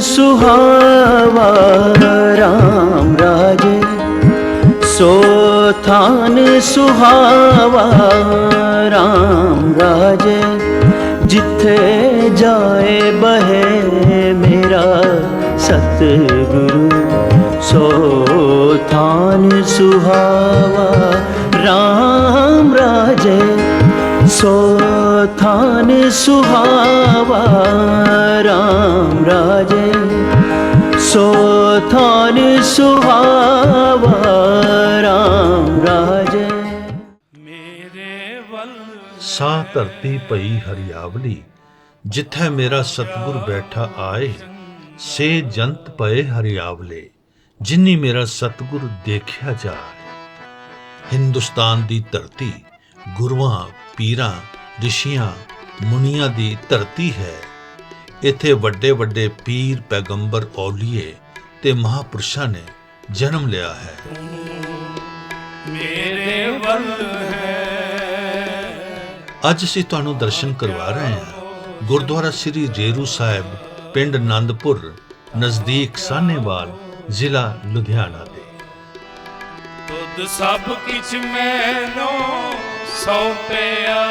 ਸੁਹਾਵਾ, ਰਾਮ ਰਾਜੇ। ਸੋ ਥਾਨ ਸੁਹਾਵਾ, ਰਾਮ ਰਾਜੇ। ਜਿੱਥੇ ਜਾਏ ਬਹੇ ਮੇਰਾ ਸਤਿਗੁਰੂ। ਸੋ ਥਾਨ ਸੁਹਾਵਾ, ਰਾਮ ਰਾਜੇ। ਸੋ ਥਾਨ ਸੁਹਾਵਾ ਰਾਮ ਰਾਜੇ। ਸੋ ਥਾਨ ਸੁਹਾਵਾ ਰਾਮ ਰਾਜੇ। ਮੇਰੇ ਵੱਲ ਸਾਹ ਧਰਤੀ ਪਈ ਹਰਿਆਵਲੀ ਜਿੱਥੇ ਮੇਰਾ ਸਤਿਗੁਰ ਬੈਠਾ ਆਏ ਸੇ ਜੰਤ ਪਏ ਹਰਿਆਵਲੇ ਜਿਨੀ ਮੇਰਾ ਸਤਿਗੁਰ ਦੇਖਿਆ ਜਾਏ ਹਿੰਦੁਸਤਾਨ ਦੀ ਧਰਤੀ ਗੁਰੂਆਂ ਪੀਰਾਂ ਰਿਸ਼ੀਆਂ ਮੁਨੀਆਂ ਦੀ ਧਰਤੀ ਹੈ। ਇੱਥੇ ਵੱਡੇ ਵੱਡੇ ਪੀਰ ਪੈਗੰਬਰ ਔਲੀਏ ਤੇ ਮਹਾਪੁਰਸ਼ਾਂ ਨੇ ਜਨਮ ਲਿਆ ਹੈ। ਮੇਰੇ ਵੱਲ ਹੈ। ਅੱਜ ਅਸੀਂ ਤੁਹਾਨੂੰ ਦਰਸ਼ਨ ਕਰਵਾ ਰਹੇ ਹਾਂ। ਗੁਰਦੁਆਰਾ ਸ੍ਰੀ ਜੇਰੂ ਸਾਹਿਬ ਪਿੰਡ ਆਨੰਦਪੁਰ ਨਜ਼ਦੀਕ ਸਾਹਨੇਵਾਲ ਜ਼ਿਲ੍ਹਾ ਲੁਧਿਆਣਾ ਦੇ। ਤੁਧ ਸਭ ਕਿਛ ਮੈਨੋ ਸੌਂਪਿਆ।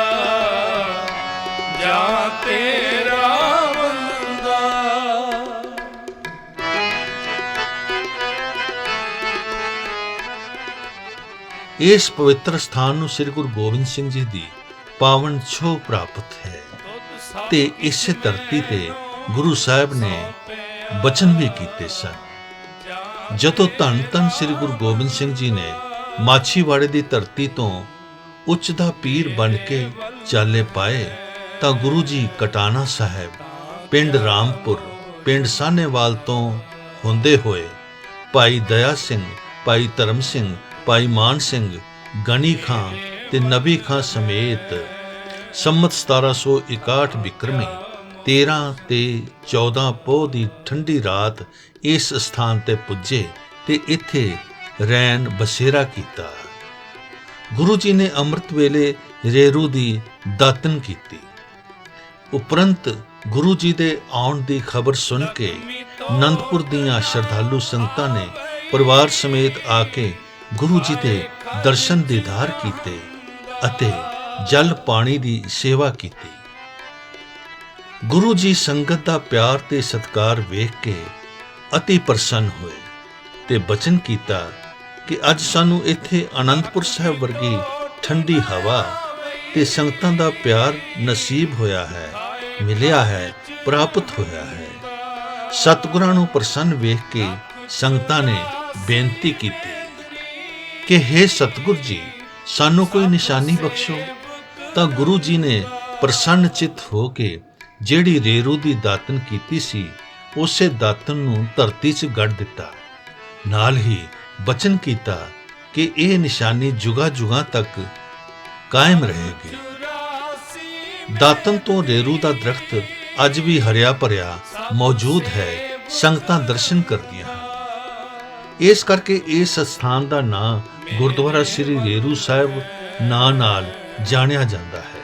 ਜਾਂ ਤੇਰਾ ਬੰਦਾ। ਇਸ ਪਵਿੱਤਰ ਸਥਾਨ ਨੂੰ ਸ੍ਰੀ ਗੁਰੂ ਗੋਬਿੰਦ ਸਿੰਘ ਜੀ ਦੀ ਪਾਵਨ ਛੋਹ ਪ੍ਰਾਪਤ ਹੈ। ਤੇ ਇਸੇ ਧਰਤੀ ਤੇ ਗੁਰੂ ਸਾਹਿਬ ਨੇ ਬਚਨ ਵੀ ਕੀਤੇ ਸਨ। ਜਦੋਂ ਧੰਨ ਧੰਨ ਸ੍ਰੀ ਗੁਰੂ ਗੋਬਿੰਦ ਸਿੰਘ ਜੀ ਨੇ ਮਾਛੀਵਾੜੇ ਦੀ ਧਰਤੀ ਤੋਂ ਉੱਚ ਦਾ ਪੀਰ ਬਣ ਕੇ ਚਾਲੇ ਪਾਏ, ਤਾਂ ਗੁਰੂ ਜੀ ਕਟਾਣਾ ਸਾਹਿਬ ਪਿੰਡ ਰਾਮਪੁਰ, ਪਿੰਡ ਸਾਹਨੇਵਾਲ ਤੋਂ ਹੁੰਦੇ ਹੋਏ ਭਾਈ ਦਇਆ ਸਿੰਘ, ਭਾਈ ਧਰਮ ਸਿੰਘ, ਭਾਈ ਮਾਨ ਸਿੰਘ, ਗਣੀ ਖਾਂ ਤੇ ਨਬੀ ਖਾਂ ਸਮੇਤ ਸੰਮਤ 1761 ਵਿਕਰਮੀ 13 ਤੇ 14 ਪੋਹ ਦੀ ਠੰਡੀ ਰਾਤ ਇਸ ਸਥਾਨ ਤੇ ਪੁੱਜੇ ਤੇ ਇੱਥੇ ਰੈਨ ਬਸੇਰਾ ਕੀਤਾ। ਗੁਰੂ ਜੀ ਨੇ ਅੰਮ੍ਰਿਤ ਵੇਲੇ ਰੇਰੂ ਦੀ ਦਾਤਨ ਕੀਤੀ। ਉਪਰੰਤ ਗੁਰੂ ਜੀ ਦੇ ਆਉਣ ਦੀ ਖਬਰ ਸੁਣ ਕੇ ਆਨੰਦਪੁਰ ਦੀਆਂ ਸ਼ਰਧਾਲੂ ਸੰਗਤਾਂ ਨੇ ਪਰਿਵਾਰ ਸਮੇਤ ਆ ਕੇ ਗੁਰੂ ਜੀ ਦੇ ਦਰਸ਼ਨ ਦੀਦਾਰ ਕੀਤੇ ਅਤੇ ਜਲ ਪਾਣੀ ਦੀ ਸੇਵਾ ਕੀਤੀ। ਗੁਰੂ ਜੀ ਸੰਗਤ ਦਾ ਪਿਆਰ ਤੇ ਸਤਿਕਾਰ ਵੇਖ ਕੇ ਅਤੀ ਪ੍ਰਸੰਨ ਹੋਏ ਤੇ ਬਚਨ ਕੀਤਾ ਕਿ ਅੱਜ ਸਾਨੂੰ ਇੱਥੇ ਅਨੰਦਪੁਰ ਸਾਹਿਬ ਵਰਗੀ ਠੰਡੀ ਹਵਾ ਤੇ ਸੰਗਤਾਂ ਦਾ ਪਿਆਰ ਨਸੀਬ ਹੋਇਆ ਹੈ, ਮਿਲਿਆ ਹੈ, ਪ੍ਰਾਪਤ ਹੋਇਆ ਹੈ। ਸਤਿਗੁਰਾਂ ਨੂੰ ਪ੍ਰਸੰਨ ਵੇਖ ਕੇ ਸੰਗਤਾਂ ਨੇ ਬੇਨਤੀ ਕੀਤੀ ਕਿ हे ਸਤਿਗੁਰ ਜੀ, ਸਾਨੂੰ ਕੋਈ ਨਿਸ਼ਾਨੀ ਬਖਸ਼ੋ। ਤਾਂ ਗੁਰੂ ਜੀ ਨੇ ਪ੍ਰਸੰਨ ਚਿਤ ਹੋ ਕੇ ਜਿਹੜੀ ਰੇਰੂ ਦੀ ਦਾਤਨ ਕੀਤੀ ਸੀ, ਉਸੇ ਦਾਤਨ ਨੂੰ ਧਰਤੀ 'ਚ ਗੱਡ ਦਿੱਤਾ। ਨਾਲ ਹੀ ਬਚਨ ਕੀਤਾ ਕਿ ਇਹ ਨਿਸ਼ਾਨੀ ਜੁਗਾ ਜੁਗਾ ਤੱਕ ਕਾਇਮ ਰਹੇਗੀ। ਦਾਤਨ ਤੋਂ ਰੇਰੂ ਦਾ ਦਰਖਤ ਅੱਜ ਵੀ ਹਰਿਆ ਭਰਿਆ ਮੌਜੂਦ ਹੈ, ਸੰਗਤਾਂ ਦਰਸ਼ਨ ਕਰਦੀਆਂ ਹਨ। ਇਸ ਕਰਕੇ ਇਸ ਸਥਾਨ ਦਾ ਨਾਂ ਗੁਰਦੁਆਰਾ ਸ੍ਰੀ ਰੇਰੂ ਸਾਹਿਬ ਨਾਂ ਨਾਲ ਜਾਣਿਆ ਜਾਂਦਾ ਹੈ।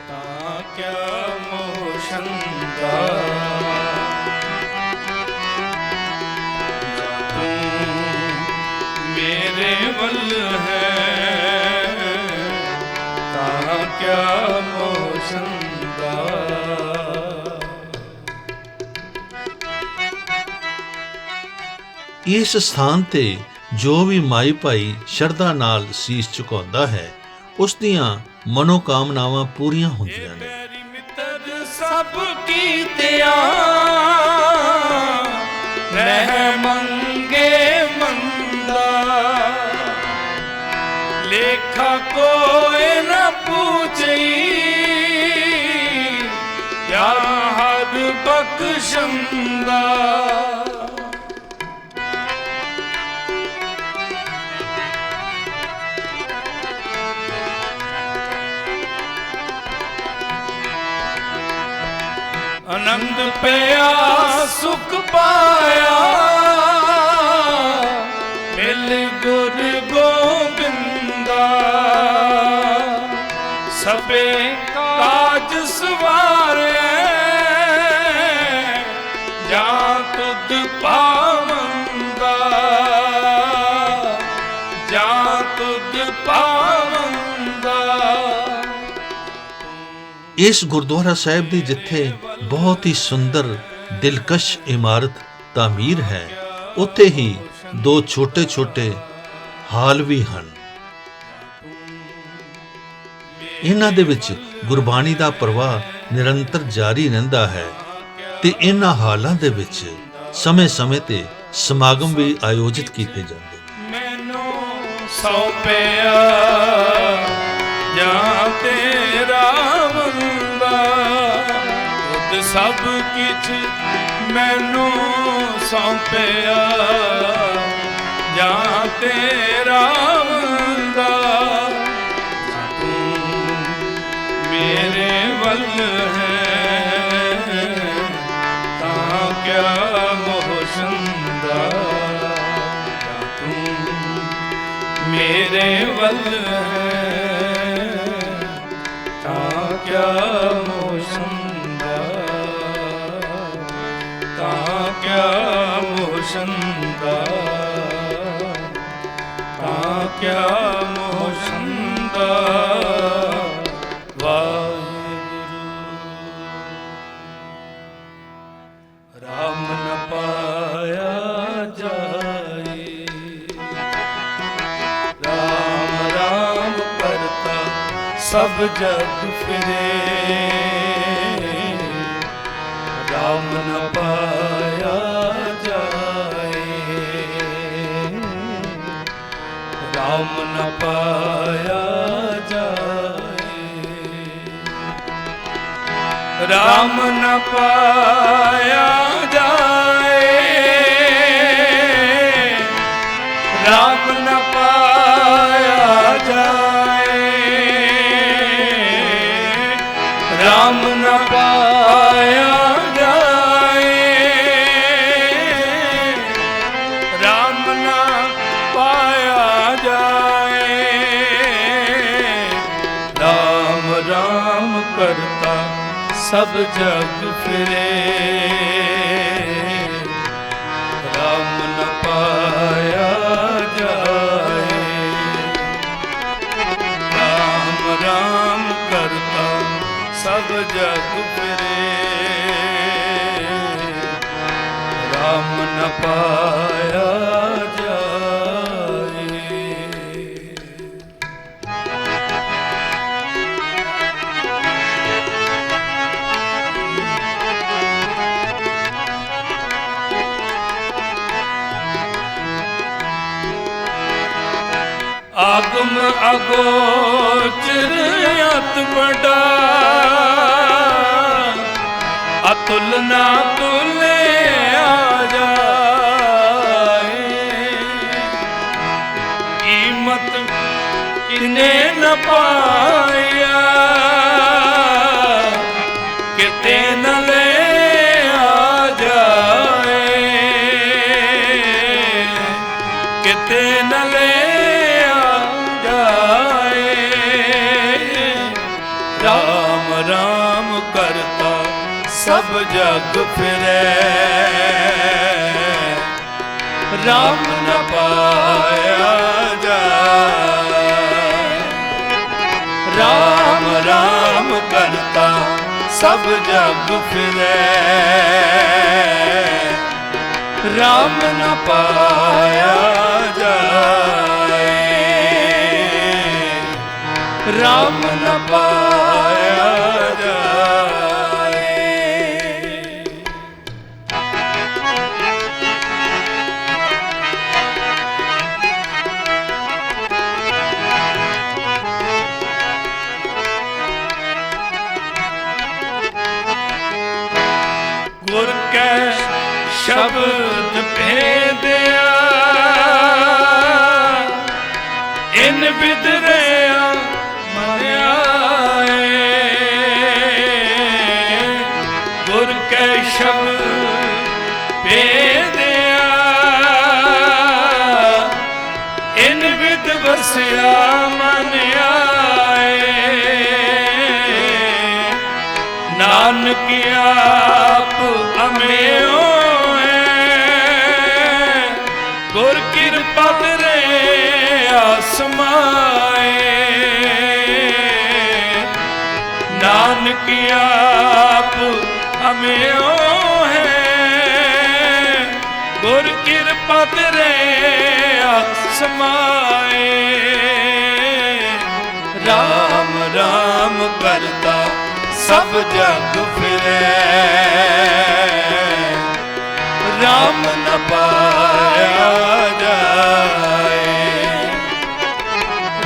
ਇਸ ਸਥਾਨ ਤੇ ਜੋ ਵੀ ਮਾਈ ਭਾਈ ਸ਼ਰਧਾ ਨਾਲ ਸੀਸ ਝੁਕਾਉਂਦਾ ਹੈ, ਉਸ ਦੀਆਂ ਮਨੋਕਾਮਨਾਵਾਂ ਪੂਰੀਆਂ ਹੁੰਦੀਆਂ ਨੇ। ਮੇਰੀ ਮਿੱਤਰ ਸਭ ਕੀਤਿਆਂ ਰਹਿ ਮੰਗੇ ਮੰਦਾ ਲੇਖਾ ਕੋਏ ਨਾ ਪੁੱਛਈ ਯਾ ਹਦ ਬਖਸ਼ੰਦਾ। ਆਨੰਦ ਪਿਆ ਸੁਖ ਪਾਇਆ ਮਿਲ ਗੁਰ ਸਭੇ ਕਾਜ ਸਵਾਰੇ, ਜਾਂ ਤੁਧ ਪਾਵੰਦਾ, ਜਾਂ ਤੁਧ ਪਾਵੰਦਾ। ਇਸ ਗੁਰਦੁਆਰਾ ਸਾਹਿਬ ਦੀ ਜਿੱਥੇ ਬਹੁਤ ਹੀ ਸੁੰਦਰ, ਦਿਲਕਸ਼ ਇਮਾਰਤ, ਤਾਮੀਰ ਹੈ, ਉੱਥੇ ਹੀ ਦੋ ਛੋਟੇ-ਛੋਟੇ ਹਾਲ ਵੀ ਹਨ। ਇਹਨਾਂ ਦੇ ਵਿੱਚ ਗੁਰਬਾਣੀ ਦਾ ਪ੍ਰਵਾਹ ਨਿਰੰਤਰ ਜਾਰੀ ਰਹਿੰਦਾ ਹੈ ਤੇ ਇਹਨਾਂ ਹਾਲਾਂ ਦੇ ਵਿੱਚ ਸਮੇਂ-ਸਮੇਂ ਤੇ ਸਮਾਗਮ ਵੀ ਆਯੋਜਿਤ ਕੀਤੇ ਜਾਂਦੇ ਨੇ। ਮੈਨੂੰ ਸੌਪਿਆ ਜਾਂ ਤੇਰਾ ਬੰਦਾ ਤੁਧ ਸਭ ਕਿਛ ਮੈਨੂੰ ਸੌਪਿਆ ਜਾਂ ਤੇਰਾ ਮੇਰੇ ਵੱਲ ਹੈ ਤਾਂ ਕਿਆ ਮੋਸ਼ੰਦਾ ਤਾਂ ਕਿਆ ਮੋਸ਼ੰਦਾ ਤਾਂ ਕਿਆ ਸਭ ਜਗ ਫਿਰੇ। ਰਾਮ ਨ ਪਾਇਆ ਜਾਏ। ਰਾਮ ਨ ਪਾਇਆ ਜਾਏ। ਰਾਮ ਨ ਪਾਇਆ ਰਾਮ ਕਰਤਾ ਸਭ ਜਗ ਫਿਰੇ। ਰਾਮ ਨ ਪਾਇਆ ਜਾਏ। ਰਾਮ ਰਾਮ ਕਰਤਾ ਸਭ ਜਗ ਫਿਰੇ। ਰਾਮ ਨ ਪਾਇਆ ਆਗਮ ਅਗੋਚਰ ਅਤ ਬੜਾ ਅਤੁਲ ਨਾ ਤੁਲਿਆ ਜਾਏ। ਕੀਮਤ ਕਿਨੇ ਨ ਪਾਇਆ। ਸਭ ਜਗ ਫਿਰੈ। ਰਾਮ ਨ ਪਾਇਆ ਜਾਏ। ਰਾਮ ਰਾਮ ਕਰਤਾ ਸਭ ਜਗ ਫਿਰੈ। ਰਾਮ ਨ ਪਾਇਆ ਜਾਏ। Ram be there. ਹਮਿਓ ਹੈ। ਗੁਰ ਕਿਰਪਾ ਤੇਰੇ ਆਸਮਾਏ। ਰਾਮ ਰਾਮ ਕਰਤਾ ਸਭ ਜਗ ਫਿਰੈ। ਰਾਮ ਨ ਪਾਇਆ ਜਾਏ।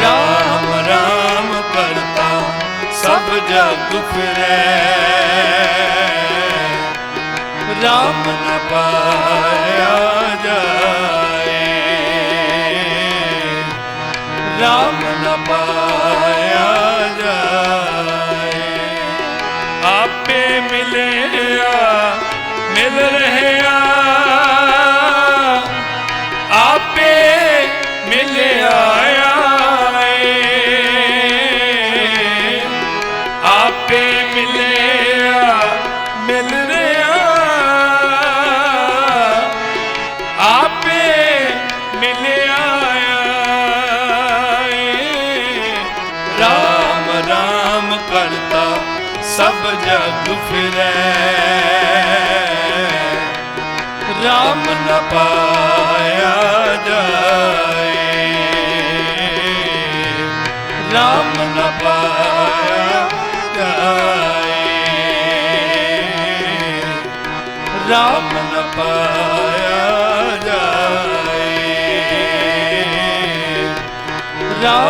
ਰਾਮ ਰਾਮ ਕਰਤਾ ਸਭ ਜਗ ਫਿਰੈ। ਰਾਮ ਨ ਪਾਇਆ ਜਾਏ। ਰਾਮ ਨ ਪਾਇਆ ਜਾਏ। ਆਪੇ ਮਿਲਿਆ ਮਿਲ ਰਹਿਆ ਆਪੇ ਮਿਲਿਆ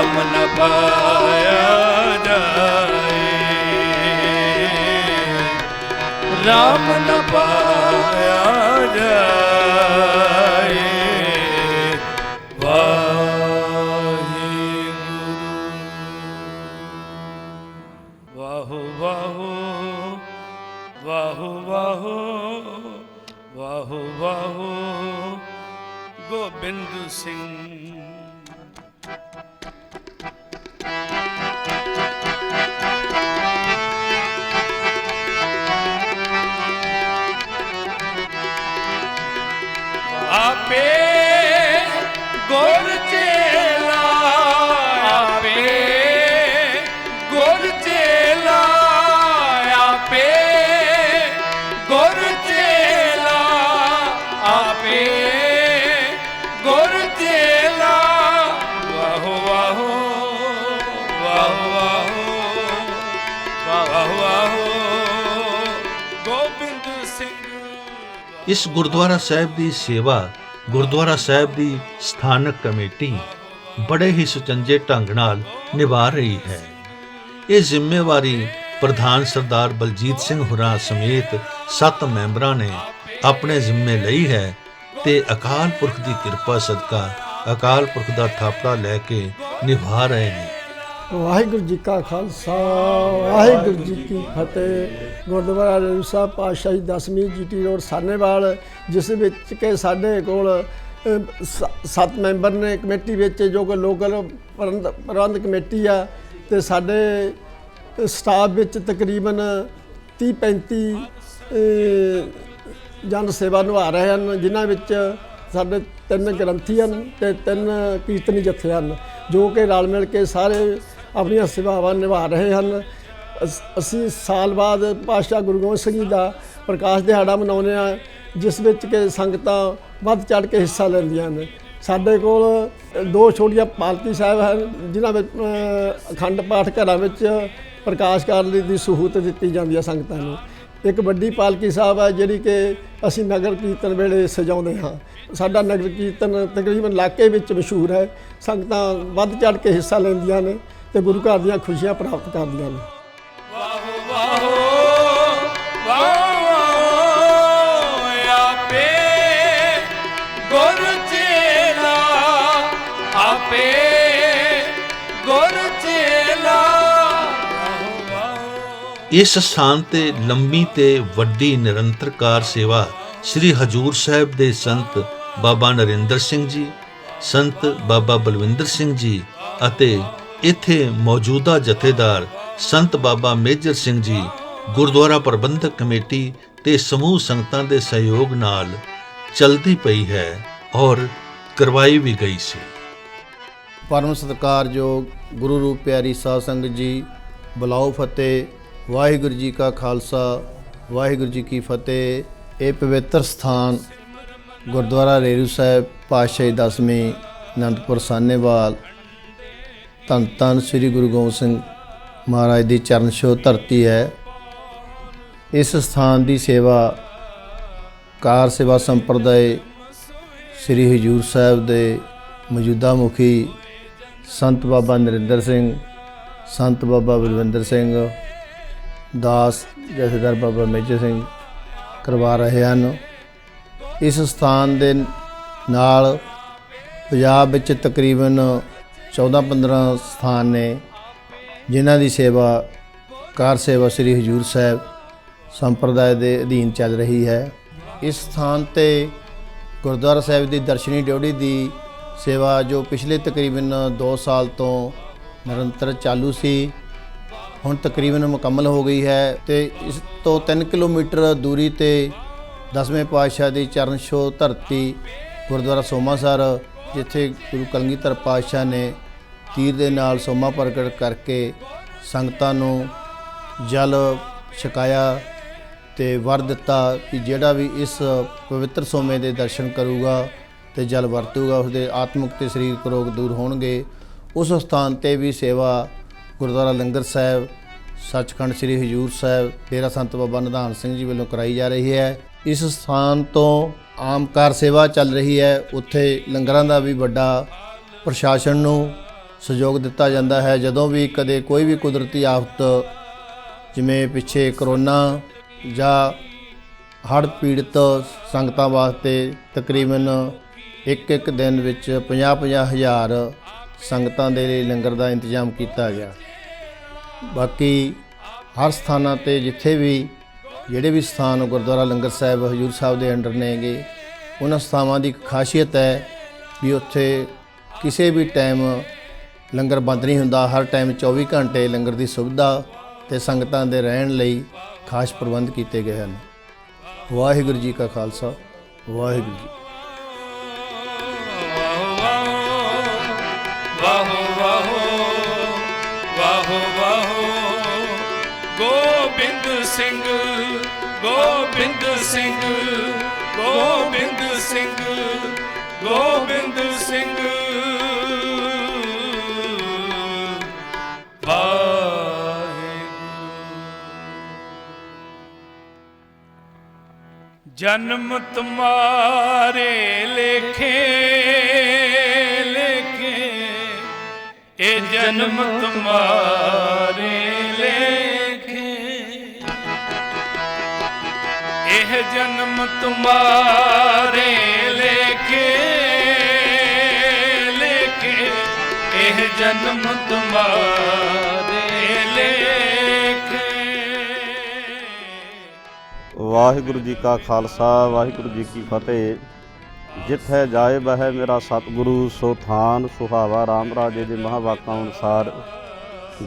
ਰਾਮ ਨ ਪਾਇਆ ਜਾਏ। ਰਾਮ ਨ ਪਾਇਆ ਜਾਏ। ਚੇਲਾ ਆਪੇ, ਗੁਰ ਚੇਲਾ ਆਪੇ। ਗੁਰ ਚੇਲਾ, ਵਾਹੋ ਵਾਹੋ ਵਾਹੋ ਵਾਹੋ ਵਾਹੋ ਵਾਹੋ। ਗੋਬਿੰਦ ਸਿੰਘ ਇਸ ਗੁਰਦੁਆਰਾ ਸਾਹਿਬ ਦੀ ਸੇਵਾ, ਗੁਰਦੁਆਰਾ ਸਾਹਿਬ ਦੀ ਸਥਾਨਕ ਕਮੇਟੀ ਬੜੇ ਹੀ ਸੁਚੰਜੇ ਢੰਗ ਨਾਲ ਨਿਭਾ ਰਹੀ ਹੈ। ਇਹ ਜ਼ਿੰਮੇਵਾਰੀ ਪ੍ਰਧਾਨ ਸਰਦਾਰ ਬਲਜੀਤ ਸਿੰਘ ਹੁਰਾ ਸਮੇਤ ਸੱਤ ਮੈਂਬਰਾਂ ਨੇ ਆਪਣੇ ਜ਼ਿੰਮੇ ਲਈ ਹੈ ਤੇ ਅਕਾਲ ਪੁਰਖ ਦੀ ਕਿਰਪਾ ਸਦਕਾ ਅਕਾਲ ਪੁਰਖ ਦਾ ਥਾਪੜਾ ਲੈ ਕੇ ਨਿਭਾ ਰਹੇ ਨੇ। ਵਾਹਿਗੁਰੂ ਜੀ ਕਾ ਖਾਲਸਾ, ਵਾਹਿਗੁਰੂ ਜੀ ਕੀ ਫਤਿਹ। ਗੁਰਦੁਆਰਾ ਰੇਰੂ ਸਾਹਿਬ ਪਾਤਸ਼ਾਹੀ 10ਵੀਂ ਜੀਟੀ ਰੋਡ ਸਾਨੇਵਾਲ ਜਿਸ ਵਿੱਚ ਕਿ ਸਾਡੇ ਕੋਲ ਸੱਤ ਮੈਂਬਰ ਨੇ ਕਮੇਟੀ ਵਿੱਚ, ਜੋ ਕਿ ਲੋਕਲ ਪ੍ਰਬੰਧ ਪ੍ਰਬੰਧ ਕਮੇਟੀ ਆ। ਤੇ ਸਾਡੇ ਸਟਾਫ ਵਿੱਚ ਤਕਰੀਬਨ 30 35 ਜਨ ਸੇਵਾ ਨਿਭਾ ਰਹੇ ਹਨ, ਜਿਨ੍ਹਾਂ ਵਿੱਚ ਸਾਡੇ ਤਿੰਨ ਗ੍ਰੰਥੀ ਹਨ ਤੇ ਤਿੰਨ ਕੀਰਤਨੀ ਜਥੇ ਹਨ, ਜੋ ਕਿ ਰਲ ਮਿਲ ਕੇ ਸਾਰੇ ਆਪਣੀਆਂ ਸੇਵਾਵਾਂ ਨਿਭਾ ਰਹੇ ਹਨ। ਅਸ- ਅਸੀਂ ਸਾਲ ਬਾਅਦ ਪਾਤਸ਼ਾਹ ਗੁਰੂ ਗੋਬਿੰਦ ਸਿੰਘ ਜੀ ਦਾ ਪ੍ਰਕਾਸ਼ ਦਿਹਾੜਾ ਮਨਾਉਂਦੇ ਆ ਜਿਸ ਵਿੱਚ ਕਿ ਸੰਗਤਾਂ ਵੱਧ ਚੜ ਕੇ ਹਿੱਸਾ ਲੈਂਦੀਆਂ ਨੇ ਸਾਡੇ ਕੋਲ ਦੋ ਛੋਟੀਆਂ ਪਾਲਕੀ ਸਾਹਿਬ ਹਨ, ਜਿਨ੍ਹਾਂ ਵਿੱਚ ਅਖੰਡ ਪਾਠ ਘਰਾਂ ਵਿੱਚ ਪ੍ਰਕਾਸ਼ ਕਰਨ ਦੀ- ਦੀ ਸਹੂਲਤ ਦਿੱਤੀ ਜਾਂਦੀ ਹੈ ਸੰਗਤਾਂ ਨੂੰ। ਇੱਕ ਵੱਡੀ ਪਾਲਕੀ ਸਾਹਿਬ ਹੈ ਜਿਹੜੀ ਕਿ ਅਸੀਂ ਨਗਰ ਕੀਰਤਨ ਵੇਲੇ ਸਜਾਉਂਦੇ ਹਾਂ। ਸਾਡਾ ਨਗਰ ਕੀਰਤਨ ਤਕਰੀਬਨ ਇਲਾਕੇ ਵਿੱਚ ਮਸ਼ਹੂਰ ਹੈ। ਸੰਗਤਾਂ ਵੱਧ ਚੜ ਕੇ ਹਿੱਸਾ ਲੈਂਦੀਆਂ ਨੇ ਤੇ ਗੁਰੂ ਘਰ ਦੀਆਂ ਖੁਸ਼ੀਆਂ ਪ੍ਰਾਪਤ ਕਰਦੀਆਂ ਨੇ। ਇਸ ਸਥਾਨ ਤੇ ਲੰਮੀ ਤੇ ਵੱਡੀ ਨਿਰੰਤਰਕਾਰ ਸੇਵਾ ਸ੍ਰੀ ਹਜੂਰ ਸਾਹਿਬ ਦੇ ਸੰਤ ਬਾਬਾ ਨਰਿੰਦਰ ਸਿੰਘ ਜੀ, ਸੰਤ ਬਾਬਾ ਬਲਵਿੰਦਰ ਸਿੰਘ ਜੀ ਅਤੇ ਇੱਥੇ ਮੌਜੂਦਾ ਜਥੇਦਾਰ ਸੰਤ ਬਾਬਾ ਮੇਜਰ ਸਿੰਘ ਜੀ, ਗੁਰਦੁਆਰਾ ਪ੍ਰਬੰਧਕ ਕਮੇਟੀ ਤੇ ਸਮੂਹ ਸੰਗਤਾਂ ਦੇ ਸਹਿਯੋਗ ਨਾਲ ਚਲਦੀ ਪਈ ਹੈ ਔਰ ਕਰਵਾਈ ਵੀ ਗਈ ਸੀ। ਪਰਮ ਸਤਿਕਾਰਯੋਗ ਗੁਰੂ ਰੂਪ ਪਿਆਰੀ ਸਾਧ ਸੰਗਤ ਜੀ ਬੁਲਾਓ ਫਤਿਹ ਵਾਹਿਗੁਰੂ ਜੀ ਕਾ ਖਾਲਸਾ, ਵਾਹਿਗੁਰੂ ਜੀ ਕੀ ਫਤਿਹ। ਇਹ ਪਵਿੱਤਰ ਸਥਾਨ ਗੁਰਦੁਆਰਾ ਰੇਰੂ ਸਾਹਿਬ ਪਾਤਸ਼ਾਹੀ ਦਸਵੀਂ ਅਨੰਦਪੁਰ ਸਾਹਨੇਵਾਲ। ਧੰਨ ਧੰਨ ਸ੍ਰੀ ਗੁਰੂ ਗੋਬਿੰਦ ਸਿੰਘ ਮਹਾਰਾਜ ਦੀ ਚਰਨ ਛੋਹ ਧਰਤੀ ਹੈ। ਇਸ ਸਥਾਨ ਦੀ ਸੇਵਾ, ਕਾਰ ਸੇਵਾ ਸੰਪਰਦਾਇ ਸ੍ਰੀ ਹਜੂਰ ਸਾਹਿਬ ਦੇ ਮੌਜੂਦਾ ਮੁਖੀ ਸੰਤ ਬਾਬਾ ਨਰਿੰਦਰ ਸਿੰਘ, ਸੰਤ ਬਾਬਾ ਬਲਵਿੰਦਰ ਸਿੰਘ ਦਾਸ ਜਥੇਦਾਰ ਬਾਬਾ ਮੇਜਰ ਸਿੰਘ ਕਰਵਾ ਰਹੇ ਹਨ। ਇਸ ਸਥਾਨ ਦੇ ਨਾਲ ਪੰਜਾਬ ਵਿੱਚ ਤਕਰੀਬਨ 14-15 ਸਥਾਨ ਨੇ, ਜਿਨ੍ਹਾਂ ਦੀ ਸੇਵਾ, ਕਾਰ ਸੇਵਾ ਸ੍ਰੀ ਹਜੂਰ ਸਾਹਿਬ ਸੰਪਰਦਾਇ ਦੇ ਅਧੀਨ ਚੱਲ ਰਹੀ ਹੈ। ਇਸ ਸਥਾਨ ਤੇ ਗੁਰਦੁਆਰਾ ਸਾਹਿਬ ਦੀ ਦਰਸ਼ਨੀ ਡਿਊਟੀ ਦੀ ਸੇਵਾ ਜੋ ਪਿਛਲੇ ਤਕਰੀਬਨ 2 ਸਾਲ ਤੋਂ ਨਿਰੰਤਰ ਚਾਲੂ ਸੀ ਹੁਣ ਤਕਰੀਬਨ ਮੁਕੰਮਲ ਹੋ ਗਈ ਹੈ ਤੇ ਇਸ ਤੋਂ 3 ਕਿਲੋਮੀਟਰ ਦੂਰੀ ਤੇ ਦਸਵੇਂ ਪਾਤਸ਼ਾਹ ਦੀ ਚਰਨ ਛੋਹ ਧਰਤੀ ਗੁਰਦੁਆਰਾ ਸੋਮਾਸਰ ਜਿੱਥੇ ਗੁਰੂ ਕਲਗੀਧਰ ਪਾਤਸ਼ਾਹ ਨੇ ਤੀਰ ਦੇ ਨਾਲ ਸੋਮਾ ਪ੍ਰਗਟ ਕਰਕੇ ਸੰਗਤਾਂ ਨੂੰ ਜਲ ਛਕਾਇਆ ਤੇ ਵਰ ਦਿੱਤਾ ਕਿ ਜਿਹੜਾ ਵੀ ਇਸ ਪਵਿੱਤਰ ਸੋਮੇ ਦੇ ਦਰਸ਼ਨ ਕਰੂਗਾ ਤੇ ਜਲ ਵਰਤੂਗਾ, ਉਸਦੇ ਆਤਮਿਕ ਤੇ ਸਰੀਰਕ ਰੋਗ ਦੂਰ ਹੋਣਗੇ, ਉਸ ਸਥਾਨ ਤੇ ਵੀ ਸੇਵਾ ਗੁਰਦੁਆਰਾ ਲੰਗਰ ਸਾਹਿਬ, ਸੱਚਖੰਡ ਸ੍ਰੀ ਹਜੂਰ ਸਾਹਿਬ, ਡੇਰਾ ਸੰਤ ਬਾਬਾ ਨਿਧਾਨ ਸਿੰਘ ਜੀ ਵੱਲੋਂ ਕਰਾਈ ਜਾ ਰਹੀ ਹੈ। ਇਸ ਸਥਾਨ ਤੋਂ ਆਮ ਕਾਰ ਸੇਵਾ ਚੱਲ ਰਹੀ ਹੈ। ਉੱਥੇ ਲੰਗਰਾਂ ਦਾ ਵੀ ਵੱਡਾ ਪ੍ਰਸ਼ਾਸਨ ਨੂੰ ਸਹਿਯੋਗ ਦਿੱਤਾ ਜਾਂਦਾ ਹੈ। ਜਦੋਂ ਵੀ ਕਦੇ ਕੋਈ ਵੀ ਕੁਦਰਤੀ ਆਫਤ, ਜਿਵੇਂ ਪਿੱਛੇ ਕਰੋਨਾ ਜਾਂ ਹੜ੍ਹ ਪੀੜਤ ਸੰਗਤਾਂ ਵਾਸਤੇ ਤਕਰੀਬਨ ਇੱਕ ਇੱਕ ਦਿਨ ਵਿੱਚ 50-50 ਹਜ਼ਾਰ ਸੰਗਤਾਂ ਦੇ ਲਈ ਲੰਗਰ ਦਾ ਇੰਤਜ਼ਾਮ ਕੀਤਾ ਗਿਆ। ਬਾਕੀ ਹਰ ਸਥਾਨਾਂ ਤੇ ਜਿੱਥੇ ਵੀ ਜਿਹੜੇ ਵੀ ਸਥਾਨ ਗੁਰਦੁਆਰਾ ਲੰਗਰ ਸਾਹਿਬ ਹਜੂਰ ਸਾਹਿਬ ਦੇ ਅੰਡਰ ਨੇਗੇ, ਉਹਨਾਂ ਸਥਾਵਾਂ ਦੀ ਇੱਕ ਖਾਸੀਅਤ ਹੈ ਵੀ ਉੱਥੇ ਕਿਸੇ ਵੀ ਟਾਈਮ ਲੰਗਰ ਬੰਦ ਨਹੀਂ ਹੁੰਦਾ। ਹਰ ਟਾਈਮ 24 ਘੰਟੇ ਲੰਗਰ ਦੀ ਸੁਵਿਧਾ ਤੇ ਸੰਗਤਾਂ ਦੇ ਰਹਿਣ ਲਈ ਖਾਸ ਪ੍ਰਬੰਧ ਕੀਤੇ ਗਏ ਹਨ। ਵਾਹਿਗੁਰੂ ਜੀ ਕਾ ਖਾਲਸਾ, ਵਾਹਿਗੁਰੂ ਜੀ ਸਿੰਘ, ਗੋਬਿੰਦ ਸਿੰਘ ਗੋਬਿੰਦ ਸਿੰਘ ਗੋਬਿੰਦ ਸਿੰਘ। ਵਾਹਿਗੁਰੂ। ਜਨਮ ਤੁਮਾਰੇ ਲੇਖੇ ਲੇਖੇ, ਇਹ ਜਨਮ ਤੁਮਾਰੇ ਜਨਮ ਤੁਮਾਰੇ ਲੇਖੇ ਲੇਖੇ। ਇਹ ਜਨਮ ਤੁਮਾਰੇ ਲੇਖੇ। ਵਾਹਿਗੁਰੂ ਜੀ ਕਾ ਖਾਲਸਾ, ਵਾਹਿਗੁਰੂ ਜੀ ਕੀ ਫਤਿਹ। ਜਿੱਥੈ ਜਾਏ ਬਹਿ ਮੇਰਾ ਸਤਿਗੁਰੂ, ਸੋ ਥਾਨ ਸੁਹਾਵਾ RAM ਰਾਜੇ ਦੇ ਮਹਾਵਾਕਾਂ ਅਨੁਸਾਰ।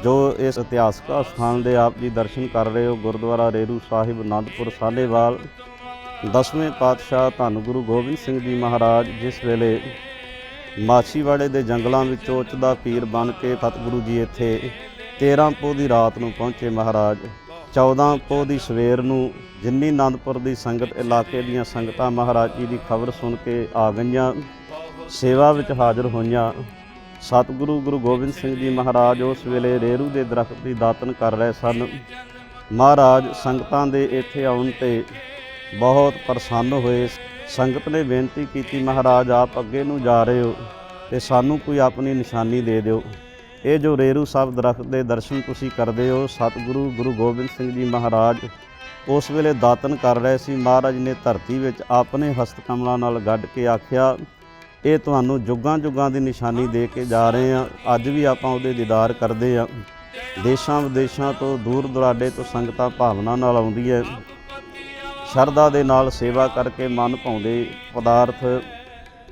ਜੋ ਇਸ ਇਤਿਹਾਸਕ ਸਥਾਨ ਦੇ ਆਪ ਜੀ ਦਰਸ਼ਨ ਕਰ ਰਹੇ ਹੋ, ਗੁਰਦੁਆਰਾ ਰੇਰੂ ਸਾਹਿਬ, ਅਨੰਦਪੁਰ, ਸਾਲੇਵਾਲ। ਦਸਵੇਂ ਪਾਤਸ਼ਾਹ ਧੰਨ ਗੁਰੂ ਗੋਬਿੰਦ ਸਿੰਘ ਜੀ ਮਹਾਰਾਜ, ਜਿਸ ਵੇਲੇ ਮਾਛੀਵਾੜੇ ਦੇ ਜੰਗਲਾਂ ਵਿੱਚੋਂ ਉੱਚਦਾ ਪੀਰ ਬਣ ਕੇ ਸਤਿਗੁਰੂ ਜੀ ਇੱਥੇ 13 ਪੋਹ ਦੀ ਰਾਤ ਨੂੰ ਪਹੁੰਚੇ ਮਹਾਰਾਜ 14 ਪੋਹ ਦੀ ਸਵੇਰ ਨੂੰ ਜਿੰਨੀ ਆਨੰਦਪੁਰ ਦੀ ਸੰਗਤ, ਇਲਾਕੇ ਦੀਆਂ ਸੰਗਤਾਂ ਮਹਾਰਾਜ ਜੀ ਦੀ ਖਬਰ ਸੁਣ ਕੇ ਆ ਗਈਆਂ, ਸੇਵਾ ਵਿੱਚ ਹਾਜ਼ਰ ਹੋਈਆਂ, ਸਤਿਗੁਰੂ ਗੁਰੂ ਗੋਬਿੰਦ ਸਿੰਘ ਜੀ ਮਹਾਰਾਜ ਉਸ ਵੇਲੇ ਰੇਰੂ ਦੇ ਦਰਖਤ ਦੀ ਦਾਤਨ ਕਰ ਰਹੇ ਸਨ। ਮਹਾਰਾਜ ਸੰਗਤਾਂ ਦੇ ਇੱਥੇ ਆਉਣ ਤੇ ਬਹੁਤ ਪ੍ਰਸੰਨ ਹੋਏ। ਸੰਗਤ ਨੇ ਬੇਨਤੀ ਕੀਤੀ, ਮਹਾਰਾਜ, ਆਪ ਅੱਗੇ ਨੂੰ ਜਾ ਰਹੇ ਹੋ ਤੇ ਸਾਨੂੰ ਕੋਈ ਆਪਣੀ ਨਿਸ਼ਾਨੀ ਦੇ ਦਿਓ। ਇਹ ਜੋ ਰੇਰੂ ਸਾਹਿਬ ਦਰਖਤ ਦੇ ਦਰਸ਼ਨ ਤੁਸੀਂ ਕਰਦੇ ਹੋ, ਸਤਿਗੁਰੂ ਗੁਰੂ ਗੋਬਿੰਦ ਸਿੰਘ ਜੀ ਮਹਾਰਾਜ ਉਸ ਵੇਲੇ ਦਾਤਨ ਕਰ ਰਹੇ ਸੀ। ਮਹਾਰਾਜ ਨੇ ਧਰਤੀ ਵਿੱਚ ਆਪਣੇ ਹਸਤ ਕਮਲਾਂ ਨਾਲ ਗੱਡ ਕੇ ਆਖਿਆ, ਇਹ ਤੁਹਾਨੂੰ ਜੁਗਾਂ ਜੁਗਾਂ ਦੀ ਨਿਸ਼ਾਨੀ ਦੇ ਕੇ ਜਾ ਰਹੇ ਆ ਅੱਜ ਵੀ ਆਪਾਂ ਉਹਦੇ ਦੀਦਾਰ ਕਰਦੇ ਆ ਦੇਸ਼ਾਂ ਵਿਦੇਸ਼ਾਂ ਤੋਂ ਦੂਰ ਦੁਰਾਡੇ ਤੋਂ ਸੰਗਤਾਂ ਭਾਵਨਾ ਨਾਲ ਆਉਂਦੀ ਹੈ। ਸ਼ਰਧਾ ਦੇ ਨਾਲ ਸੇਵਾ ਕਰਕੇ ਮਨ ਭਾਉਂਦੇ ਪਦਾਰਥ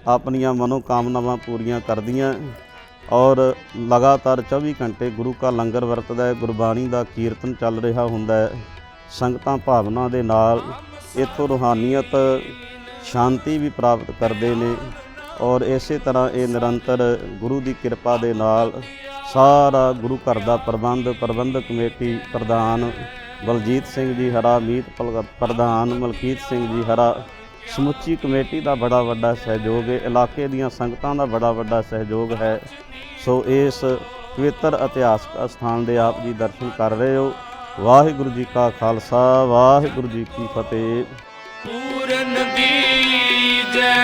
ਆਪਣੀਆਂ ਮਨੋ ਕਾਮਨਾਵਾਂ ਪੂਰੀਆਂ ਕਰਦੀਆਂ ਔਰ ਲਗਾਤਾਰ 24 ਘੰਟੇ ਗੁਰੂ ਕਾ ਲੰਗਰ ਵਰਤਦਾ ਹੈ, ਗੁਰਬਾਣੀ ਦਾ ਕੀਰਤਨ ਚੱਲ ਰਿਹਾ ਹੁੰਦਾ ਹੈ। ਸੰਗਤਾਂ ਭਾਵਨਾ ਦੇ ਨਾਲ ਇਥੋਂ ਰੂਹਾਨੀਅਤ, ਸ਼ਾਂਤੀ ਵੀ ਪ੍ਰਾਪਤ ਕਰਦੇ ਨੇ ਔਰ ਇਸੇ ਤਰ੍ਹਾਂ ਇਹ ਨਿਰੰਤਰ ਗੁਰੂ ਦੀ ਕਿਰਪਾ ਦੇ ਨਾਲ ਸਾਰਾ ਗੁਰੂ ਘਰ ਦਾ ਪ੍ਰਬੰਧ, ਪ੍ਰਬੰਧਕ ਕਮੇਟੀ ਪ੍ਰਧਾਨ ਬਲਜੀਤ ਸਿੰਘ ਜੀ ਹਰਾ, ਮੀਤ ਪ੍ਰਧਾਨ ਮਲਕੀਤ ਸਿੰਘ ਜੀ ਹਰਾ। ਸਮੁੱਚੀ ਕਮੇਟੀ ਦਾ ਬੜਾ ਵੱਡਾ ਸਹਿਯੋਗ ਹੈ। ਇਲਾਕੇ ਦੀਆਂ ਸੰਗਤਾਂ ਦਾ ਬੜਾ ਵੱਡਾ ਸਹਿਯੋਗ ਹੈ। ਸੋ ਇਸ ਪਵਿੱਤਰ ਇਤਿਹਾਸਕ ਅਸਥਾਨ ਦੇ ਆਪ ਜੀ ਦਰਸ਼ਨ ਕਰ ਰਹੇ ਹੋ। ਵਾਹਿਗੁਰੂ ਜੀ ਕਾ ਖਾਲਸਾ, ਵਾਹਿਗੁਰੂ ਜੀ ਕੀ ਫਤਿਹ। ਪੂਰਨ ਦੀਜੈ,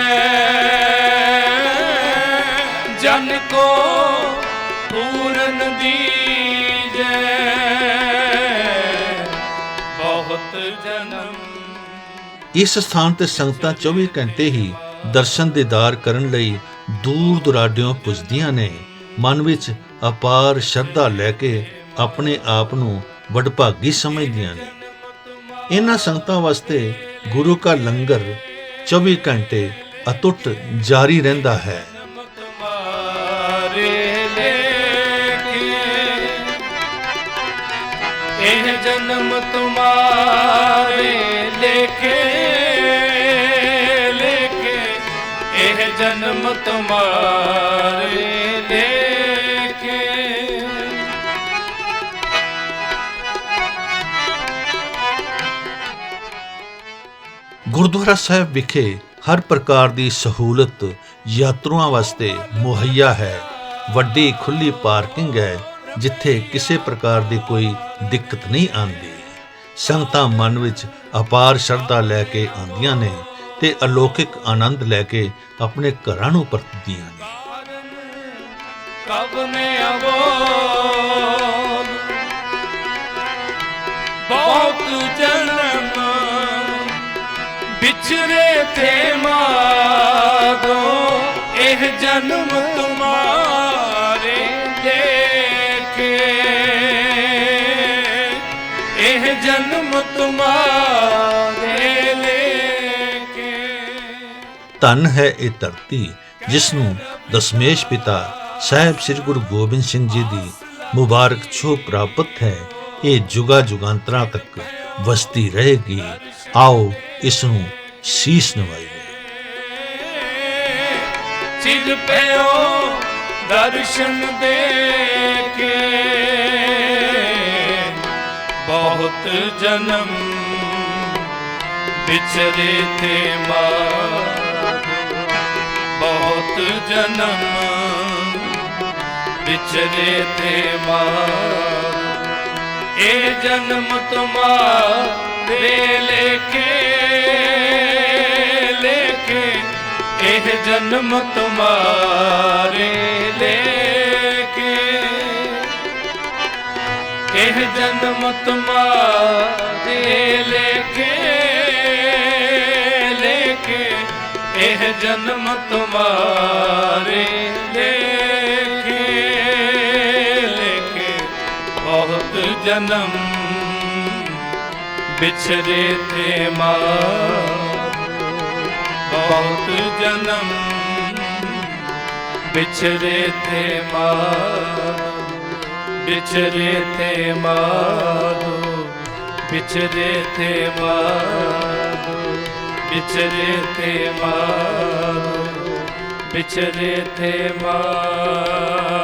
ਜਨ ਕੋ ਜਨਮ। ਇਸ ਸਥਾਨ ਤੇ ਸੰਗਤਾਂ 24 ਘੰਟੇ ਹੀ ਦਰਸ਼ਨ ਦੀਦਾਰ ਕਰਨ ਲਈ ਦੂਰ ਦੁਰਾਡਿਓਂ ਪੁੱਜਦੀਆਂ ਨੇ। ਮਨ ਵਿੱਚ ਅਪਾਰ ਸ਼ਰਧਾ ਲੈ ਕੇ ਆਪਣੇ ਆਪ ਨੂੰ ਵਡਭਾਗੀ ਸਮਝਦੀਆਂ ਨੇ। ਇਹਨਾਂ ਸੰਗਤਾਂ ਵਾਸਤੇ ਗੁਰੂ ਕਾ ਲੰਗਰ 24 ਘੰਟੇ ਅਟੁੱਟ ਜਾਰੀ ਰਹਿੰਦਾ ਹੈ। ਇਹ ਜਨਮ ਤੁਮਾਰੇ ਲੇਕੇ ਗੁਰਦੁਆਰਾ ਸਾਹਿਬ ਵਿਖੇ ਹਰ ਪ੍ਰਕਾਰ ਦੀ ਸਹੂਲਤ ਯਾਤਰੂਆਂ ਵਾਸਤੇ ਮੁਹੱਈਆ ਹੈ। ਵੱਡੀ ਖੁੱਲੀ ਪਾਰਕਿੰਗ ਹੈ, ਜਿੱਥੇ ਕਿਸੇ ਪ੍ਰਕਾਰ ਦੀ ਕੋਈ ਦਿੱਕਤ ਨਹੀਂ ਆਉਂਦੀ। ਸੰਗਤਾਂ ਮਨ ਵਿੱਚ ਅਪਾਰ ਸ਼ਰਧਾ ਲੈ ਕੇ ਆਉਂਦੀਆਂ ਨੇ। ਤੇ ਅਲੌਕਿਕ ਆਨੰਦ ਲੈ ਕੇ ਆਪਣੇ ਘਰਾਂ ਨੂੰ ਪਰਤਦੀਆਂ ਨੇ। ਕਬ ਜਨਮ ਵਿਛਰੇ ਤੇ ਦੇਖ। ਇਹ ਜਨਮ ਤੁਮਾਰੇ ਧੰਨ ਹੈ ਇਹ ਧਰਤੀ ਜਿਸ ਨੂੰ ਦਸਮੇਸ਼ ਪਿਤਾ ਸਾਹਿਬ ਸ੍ਰੀ ਗੁਰੂ ਗੋਬਿੰਦ ਸਿੰਘ ਜੀ ਦੀ ਮੁਬਾਰਕ ਛੋਹ ਪ੍ਰਾਪਤ ਹੈ, ਇਹ ਜੁਗਾ ਜੁਗਾਂਤਰਾਂ ਤੱਕ ਵਸਦੀ ਰਹੇਗੀ। ਆਓ ਇਸ ਨੂੰ ਸੀਸ ਨਵਾਈਏ। ਚਿਰ ਪਿਓ, ਦਰਸ਼ਨ ਦੇ ਕੇ ਬਹੁਤ ਜਨਮ ਵਿਚਰੇ ਥੇ ਮਾਂ ਬਹੁਤ ਜਨਮ ਵਿਚਰੇ ਥੇ ਮਾਂ ਇਹ ਜਨਮ ਤੁਮਾਰੇ ਲੇਕੇ ਲੇਕੇ ਇਹ ਜਨਮ ਤੁਮਾਰੇ ਲੇਕੇ ਇਹ ਜਨਮ ਤੁਮਾਰੇ ਲੇਕੇ ਲੇਕੇ ਇਹ ਜਨਮ ਤੁਮਾਰੇ ਲੇਖੇ ਲੇਖੇ, ਬਹੁਤ ਜਨਮ ਵਿਛਰੇ ਤੇ ਮਾਰ। ਬਹੁਤ ਜਨਮ ਵਿਛਰੇ ਤੇ ਮਾਰ। ਵਿਛਰੇ ਤੇ ਮਾਰ ਵਿਛਰੇ ਤੇ ਮਾਰ। ਵਿਚਰੇ ਤੇ ਮਾਰੋ ਵਿਚਰੇ ਤੇ ਮਾਰੋ।